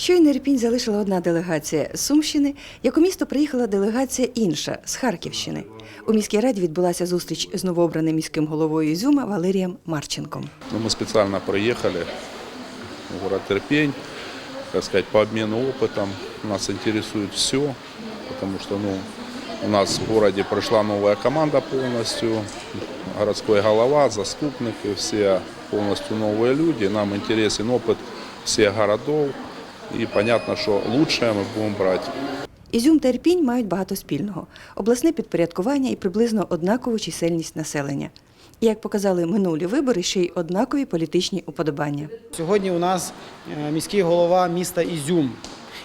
Щойно Ірпінь залишила одна делегація з Сумщини, як у місто приїхала делегація інша з Харківщини. У міській раді відбулася зустріч з новообраним міським головою Ізюма Валерієм Марченком. Ну, мы специально приехали в город Терпень, так сказать, по обмену опытом. Нас интересует все, потому что ну, у нас в городе прошла новая команда полностью, городской голова, заступники, все полностью новые люди. Нам интересен опыт всех городов, и понятно, что лучшее мы будем брать. Ізюм та Ірпінь мають багато спільного: обласне підпорядкування і приблизно однакову чисельність населення. І як показали минулі вибори, ще й однакові політичні уподобання. Сьогодні у нас е, міський голова міста Ізюм,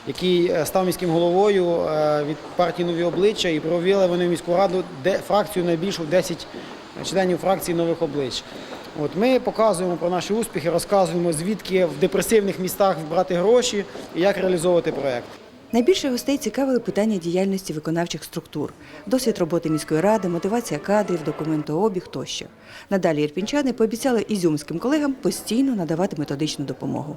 який е, став міським головою е, від партії Нові обличчя і провели вони в міську раду де фракцію найбільшу 10 членів фракції нових облич. От ми показуємо про наші успіхи, розказуємо звідки в депресивних містах брати гроші і як реалізовувати проект. Найбільше гостей цікавили питання діяльності виконавчих структур, досвід роботи міської ради, мотивація кадрів, документообіг тощо. Надалі ірпінчани пообіцяли ізюмським колегам постійно надавати методичну допомогу.